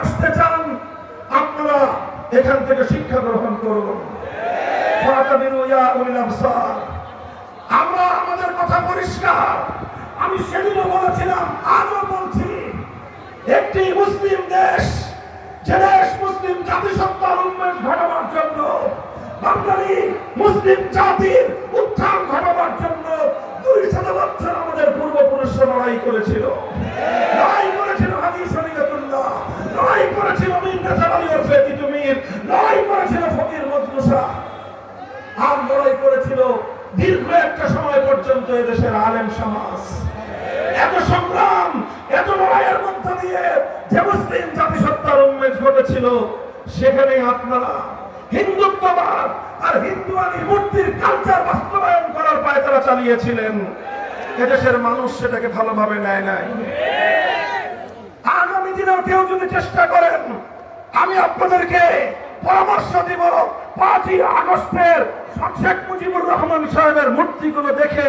আসতে চান, আপনারা এখান থেকে শিক্ষা গ্রহণ করুন। আমরা আমাদের কথা পরিষ্কার। আমি সেদিনও বলেছিলাম, আজও বলছি, একটি মুসলিম দেশ, যে দেশ মুসলিম জাতিসত্তার উন্মেষ ঘটাবার জন্য, বাঙালি মুসলিম জাতির উত্থান ঘটাবার জন্য দুই শত বছর আমাদের পূর্বপুরুষরা লড়াই করেছিল। লড়াই লড়াই করেছিল ফকির মজনুসা আর লড়াই করেছিল দীর্ঘ একটা সময় পর্যন্ত এদেশের আলেম সমাজ। এত সংগ্রাম, এত লড়াইয়ের মধ্য দিয়ে যে মুসলিম জাতিসত্তার উন্মেষ ঘটেছিল, সেখানে আপনারা হিন্দুত্ববাদ আর হিন্দুয়ানি মূর্তির কালচার বাস্তবায়ন করার পায় তারা চালিয়েছিলেন। এদেশের মানুষ সেটাকে ভালোভাবে নেয় নাই। আগামী দিনেও কেউ যদি চেষ্টা করেন আমি আপনাদেরকে পরামর্শ দিব পাঁচই আগস্টের শেখ মুজিবুর রহমান সাহেবের মূর্তিগুলো দেখে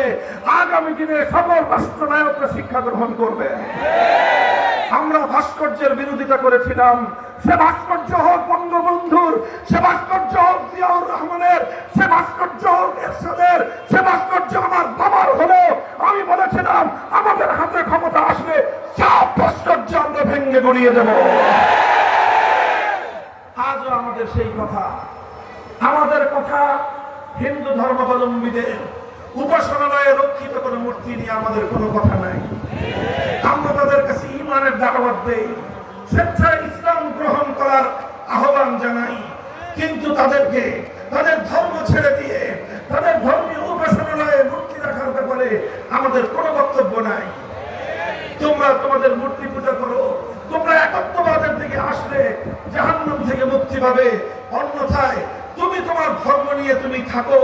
আগামী দিনে সকল রাষ্ট্রনায়করা শিক্ষা গ্রহণ করবে। আমরা ভাস্কর্যের বিরোধিতা করেছিলাম। সে ভাস্কর্য হোক বঙ্গবন্ধুর, সে ভাস্কর্য হোক জিয়াউর রহমানের, সে ভাস্কর্য হোক এরশাদের, সে ভাস্কর্য আমার বাবার হলো আমি বলেছিলাম, আমাদের হাতে ক্ষমতা আসবে, সব ভাস্কর্য আমরা ভেঙে গড়িয়ে দেব। কথা। আমাদের কথা হিন্দু ধর্মাবলম্বীদের উপাসনালয়ে রক্ষিত কোনো মূর্তি নিয়ে আমাদের কোনো কথা নাই। আমরা তাদের কাছে ইমানের দাওয়াত দেই। স্বেচ্ছায় ইসলাম গ্রহণ করার আহ্বান জানাই। কিন্তু তাদেরকে তাদের ধর্ম ছেড়ে দিয়ে তাদের ধর্মীয় উপাসনালয়ে মূর্তি রাখার ব্যাপারে আমাদের কোনো বক্তব্য নাই। তোমরা তোমাদের মূর্তি পূজা করো। তোমরা একত্ববাদের দিকে আসলে জাহান্নাম থেকে মুক্তি পাবে। অন্যথায় তুমি তোমার ধর্ম নিয়ে তুমি থাকো।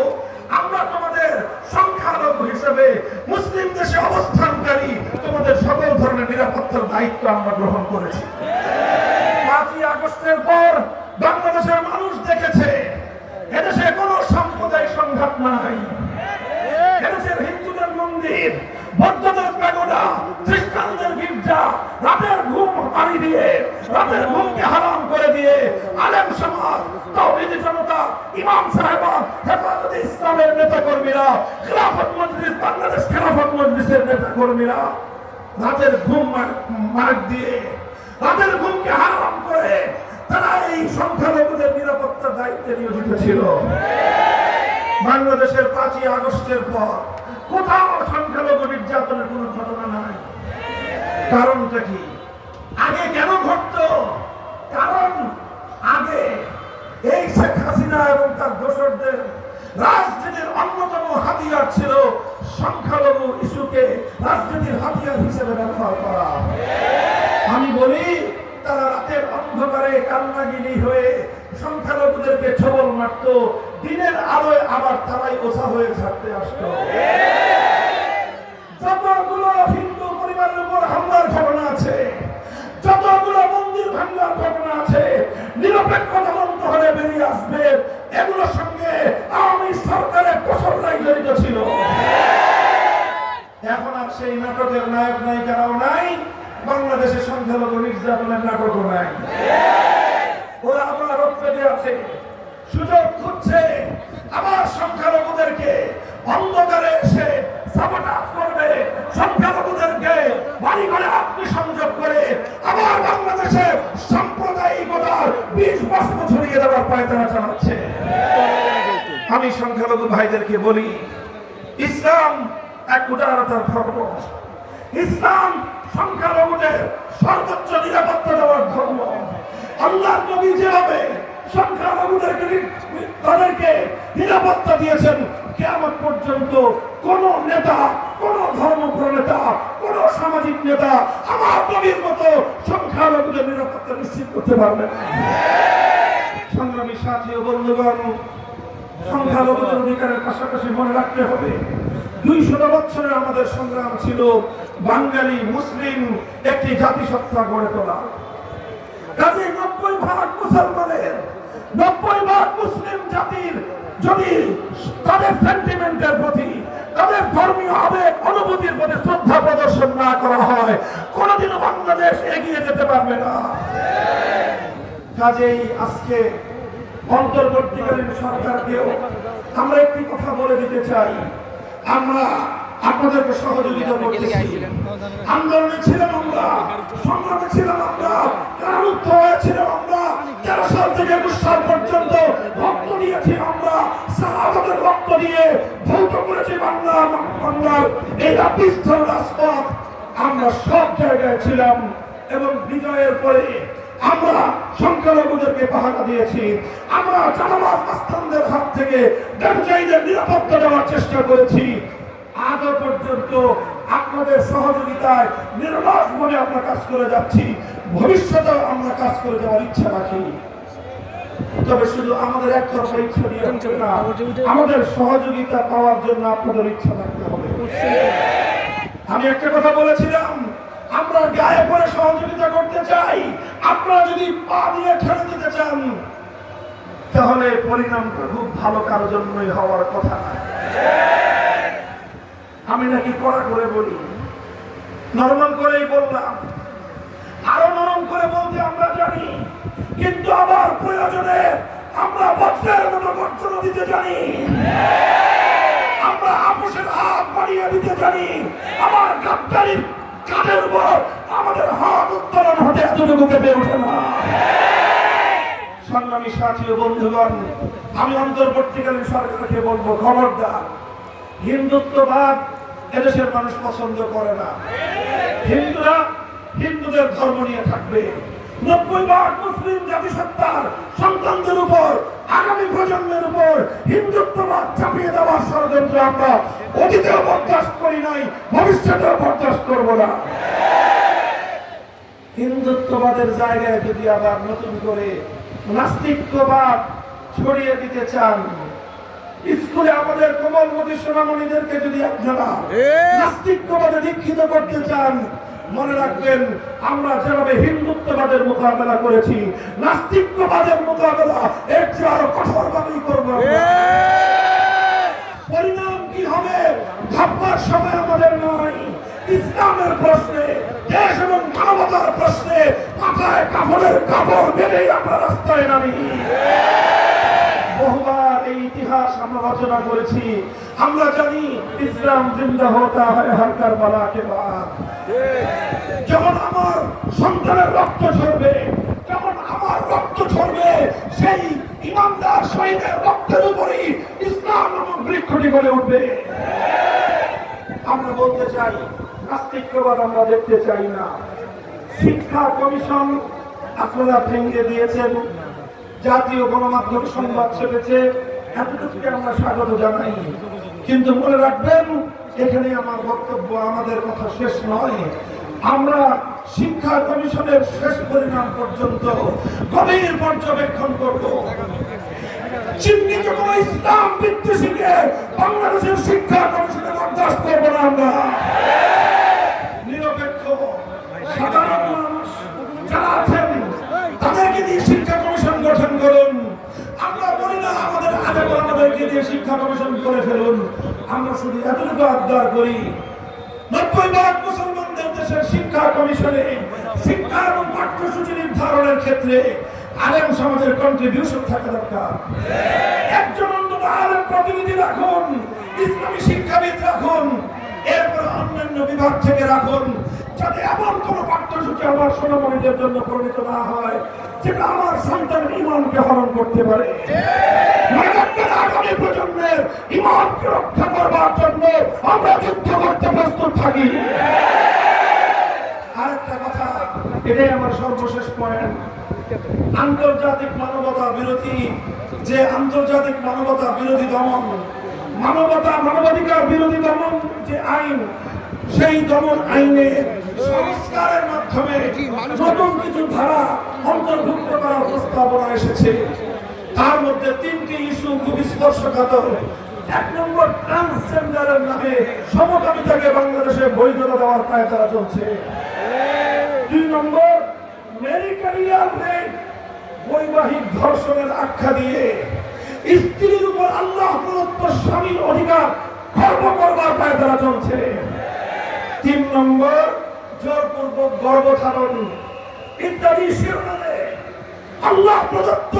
আমরা তোমাদের সংখ্যালঘু হিসেবে মুসলিম দেশে অবস্থানকারী তোমাদের সকল ধরনের নিরাপত্তার দায়িত্ব আমরা গ্রহণ করেছি। পাঁচই আগস্টের পর বাংলাদেশের মানুষ দেখেছে, এদেশে কোনো সাম্প্রদায়িক সংঘাত নাই। এদেশের হিন্দুদের মন্দির, বৌদ্ধদের প্যাগোডা, খ্রিস্টানদের গির্জা, রাতের ঘুম পানি দিয়ে রাতের ঘুমকে হারাম দিয়ে আলেম সমাজ জনতা, ইমাম সাহেবান হেফাজত ইসলামের নেতা কর্মীরা মজলিস, বাংলাদেশ মজলিসের নেতা কর্মীরা রাতের ঘুম মার্ক দিয়ে, রাতের ঘুমকে হারাম করে তারা এই সংখ্যালঘুদের নিরাপত্তার দায়িত্বে নিয়োজিত ছিল। বাংলাদেশের পাঁচই আগস্টের পর কোথাও সংখ্যালঘু নির্যাতনের কোন ঘটনা নাই। কারণটা কি? আগে কেন ঘটতো? কারণ আগে এই শেখ হাসিনা এবং তার দোসরদের রাজনীতির অন্যতম হাতিয়ার ছিল সংখ্যালঘু ইস্যুকে রাজনীতির হাতিয়ার হিসেবে ব্যবহার করা। আমি বলি, তারা রাতের অন্ধকারে কান্নাগিনি হয়ে সংখ্যালঘুদেরকে ছবল মারত, দিনের আলোয় আবার তারাই ওসা হয়ে ছাড়তে আসতো যতগুলো হিন্দু পরিবারের উপর হামলার ঘটনা আছে যতগুলো মন্দির ভাঙ্গার ঘটনা আছে নিরপেক্ষ তদন্ত হলে বেরিয়ে আসবে। এগুলোর সঙ্গে আওয়ামী সরকারের প্রসররাই জড়িত ছিল। এখন আর সেই নাটকের নায়ক নায়িকারাও নাই বাংলাদেশের সংখ্যালঘু নির্যাতনের নাটকও নাই। ওরা আবার রোগ পেতে আছে, সুযোগ খুঁজছে আবার সংখ্যালঘুদেরকে। অন্ধকারে এসে সাবোটাজ করবে, সংখ্যালঘুদেরকে বাড়ি করে সংযোগ করে আবার বাংলাদেশে সাম্প্রদায়িকতার বিষ বাষ্প ছড়িয়ে দেওয়ার পায়তারা চালাচ্ছে। আমি সংখ্যালঘু ভাইদেরকে বলি, ইসলাম এক উদারতার ধর্ম। ইসলাম সংখ্যালঘুদের সর্বোচ্চ নিরাপত্তা দেওয়ার ধর্ম। আল্লাহ নবী যেভাবে সংখ্যালঘুদেরকে তাদেরকে নিরাপত্তা দিয়েছেন কেমন পর্যন্ত কোন নেতা কোন ধর্ম নেতা কোন সামাজিক নেতা আমার নবীর মতো সংখ্যালঘুদের নিরাপত্তা নিশ্চিত করতে পারবে না। সংগ্রামী সাথী ও বন্ধুগণ, সংখ্যালঘুদের অধিকারের পাশাপাশি মনে রাখতে হবে দুই শত বছরের আমাদের সংগ্রাম ছিল বাঙালি, মুসলিম একটি জাতিসত্তা গড়ে তোলা। কাজে নব্বই ভাগ মুসলমানের নব্বই ভাগ মুসলিম জাতির যদি তাদের সেন্টিমেন্টের প্রতি তাদের ধর্মীয় আবেগ অনুভূতির প্রতি শ্রদ্ধা প্রদর্শন না করা হয়, কোনোদিনও বাংলাদেশ এগিয়ে যেতে পারবে না। কাজেই আজকে অন্তর্বর্তীকালীন সরকারকেও আমরা একটি কথা বলে দিতে চাই। আমরা আপনাদেরকে সহযোগিতা করতেছি। আন্দোলনে ছিলাম আমরা, সংগ্রামে ছিলাম আমরা কারারুদ্ধ হয়েছিলাম আমরা, তেরো সাল থেকে একুশ সাল পর্যন্ত রক্ত দিয়েছি আমরা সাহাবাদের রক্ত দিয়ে ভৌত করেছি বাংলা বাংলার এই রাপিষ্ঠ রাজপথ। আমরা সব জায়গায় ছিলাম এবং বিজয়ের পরে আমরা সংখ্যালঘুদেরকে পাহারা দিয়েছি। আমরা জানাবাদ আস্তানদের হাত থেকে ব্যবসায়ীদের নিরাপত্তা দেওয়ার চেষ্টা করেছি। আজও পর্যন্ত আপনাদের সহযোগিতায় নির্বাস মনে আমরা কাজ করে যাচ্ছি। ভবিষ্যতেও আমরা কাজ করে যাওয়ার ইচ্ছা রাখি। তবে শুধু আমাদের একতরফা ইচ্ছা দিয়ে না, আমাদের সহযোগিতা পাওয়ার জন্য আপনাদের ইচ্ছা রাখতে হবে। আমি একটা কথা বলেছিলাম, আমরা গায়ে পরে সহযোগিতা করতে চাই। আপনারা যদি পা দিয়ে ঠেলে দিতে চান, তাহলে পরিণামটা খুব ভালো কারোর জন্যই হওয়ার কথা আমি নাকি কড়া করে বলি নরমাল করেই বললাম। আরও নরম করে বলতে আমরা জানি, কিন্তু আবার প্রয়োজনে আমরা বজ্রের মতো গর্জনা দিতে জানি। আমরা আপোষের হাত বাড়িয়ে দিতে জানি। আমার গাদ্দারির কানের উপর আমাদের হাত উত্তোলন হতে এতটুকু কেঁপে ওঠে না। সংগ্রামী সাথী বন্ধুগণ, আমি অন্তর্বর্তীকালীন সরকারকে বলব, খবরদার। হিন্দুত্ববাদ এদেশের মানুষ পছন্দ করে না। হিন্দুরা হিন্দুদের ধর্ম নিয়ে থাকবে। নব্বই ভাগ মুসলিম জাতিসত্তার সন্তানদের উপর আগামী প্রজন্মের উপর হিন্দুত্ববাদ চাপিয়ে দেওয়ার ষড়যন্ত্র আমরা অতীতেও বরদাস্ত করি নাই ভবিষ্যতেও বরদাস্ত করব না। হিন্দুত্ববাদের জায়গায় যদি আবার নতুন করে নাস্তিক্যবাদ ছড়িয়ে দিতে চান স্কুলে আমাদের কোমলমতি সোনামণিদেরকে যদি আপনারা নাস্তিক্যবাদে দীক্ষিত করতে চান মনে রাখবেন, আমরা যেভাবে হিন্দুত্ববাদের মোকাবেলা করেছি নাস্তিক্যবাদের মোকাবেলা, এর চেয়ে আরও কঠোরভাবেই করব পরিণাম কি হবে, ভাববার সময় আমাদের নয় ইসলামের প্রশ্নে, দেশ এবং মানবতার প্রশ্নে, মাথায় কাপড়ের কাপড় বেঁধেই আমরা রাস্তায় নামি। ইতিহাস আমরা রচনা করেছি। আমরা জানি ইসলাম জিন্দা হতা হয় হারকার বালাকে যখন আমার সন্তানের রক্ত ঝরবে যখন আমার রক্ত ঝরবে, সেই ইমানদার শহীদের রক্তের উপরেই ইসলাম নামক বৃক্ষটি গড়ে উঠবে। আমরা বলতে চাই নাস্তিক্যবাদ আমরা দেখতে চাই না। শিক্ষা কমিশন আপনারা ভেঙে দিয়েছেন। জাতীয় গণমাধ্যম সংবাদ ছেপেছে। এতটুকুকে আমরা স্বাগত জানাই। কিন্তু মনে রাখবেন, এখানে আমার বক্তব্য আমাদের কথা শেষ নয়। আমরা শিক্ষা কমিশনের শেষ পরিণাম পর্যন্ত গভীর পর্যবেক্ষণ করব। চিহ্নিত কোন ইসলাম বিদ্বেষীকে বাংলাদেশের শিক্ষা কমিশনে বরদাস্ত করব না আমরা। নিরপেক্ষ, সাধারণ মানুষ, যারা আছেন আমাদেরকে দিয়ে শিক্ষা কমিশন করে ফেলুন। আমরা শুধু এতটুকু আবদার করি, নব্বই ভাগ মুসলমানদের দেশের শিক্ষা কমিশনে শিক্ষা এবং পাঠ্যসূচি নির্ধারণের ক্ষেত্রে আলেম সমাজের কন্ট্রিবিউশন থাকা দরকার। একজন অন্তত আলেম প্রতিনিধি রাখুন, ইসলামী শিক্ষাবিদ রাখুন, এরপর অন্যান্য বিভাগ থেকে রাখুন, যাতে এমন কোন পাঠ্যসূচি আমার সোনামণিদের জন্য প্রণীত না হয়, যেটা আমার সন্তানের ইমানকে হরণ করতে পারে। আগামী প্রজন্মের ইমানকে রক্ষা করবার জন্য আমরা যুদ্ধ করতে প্রস্তুত থাকি। আরেকটা কথা, এটাই আমার সর্বশেষ পয়েন্ট আন্তর্জাতিক মানবতা বিরোধী, যে আন্তর্জাতিক মানবতা বিরোধী দমন, মানবতা, মানবাধিকার বিরোধী দমন যে আইন, সেই দমন আইনে সংস্কারের মাধ্যমে নতুন কিছু ধারা অন্তর্ভুক্ত করার প্রস্তাবনা এসেছে। তার মধ্যে তিনটি ইস্যু খুব স্পর্শকাতর। এক নম্বর ট্রান্সজেন্ডারের নামে সমকামিতাকে বাংলাদেশে বৈধতা দেওয়ার পায়তারা চলছে। দুই নম্বর, মেরিকারিয়াল রেপ বৈবাহিক ধর্ষণের আখ্যা দিয়ে। স্ত্রীর উপর আল্লাহ প্রদত্ত স্বামীর অধিকার খর্ব করবার পায়তারা চলছে। তিন নম্বর, জোরপূর্বক গর্ভধারণ। ইত্যাদি শিরোনামে আল্লাহ প্রদত্ত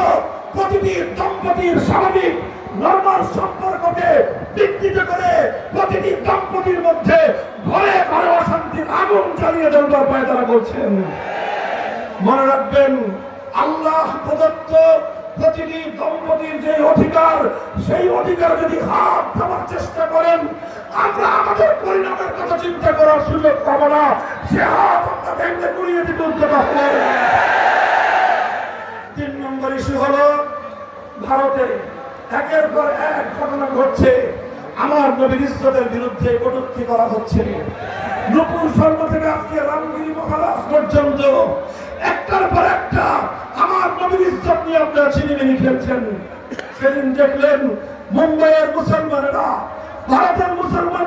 প্রতিটি দম্পতির স্বাভাবিক নর্মাল সম্পর্ককে বিকৃত করে প্রতিটি দম্পতির মধ্যে ঘরে ঘরে অশান্তির আগুন জ্বালিয়ে দেওয়ার পায় তারা বলছেন মনে রাখবেন, আল্লাহ প্রদত্ত প্রতিটি দম্পতির যে অধিকার, সেই অধিকার যদি হাত দেওয়ার চেষ্টা করেন, আমরা আমাদের পরিণামের কথা চিন্তা করার সুযোগ পাবো না। সে হাত আমরা ভেঙে গুড়িয়ে দিতে উদ্যোগ নম্বর ইস্যু হলো ভারতে একের পর এক ঘটনা ঘটছে। আমার নবীর ইজ্জতের বিরুদ্ধে কটূক্তি করা হচ্ছে নতুন শর্মা থেকে আজকে রামগিরি মহারাজ পর্যন্ত একটার পর একটা আমার নবীর ইজ্জত নিয়ে আপনারা চিনিমিনি খেলছেন। সেদিন দেখলেন মুম্বাইয়ের মুসলমানেরা, ভারতের মুসলমান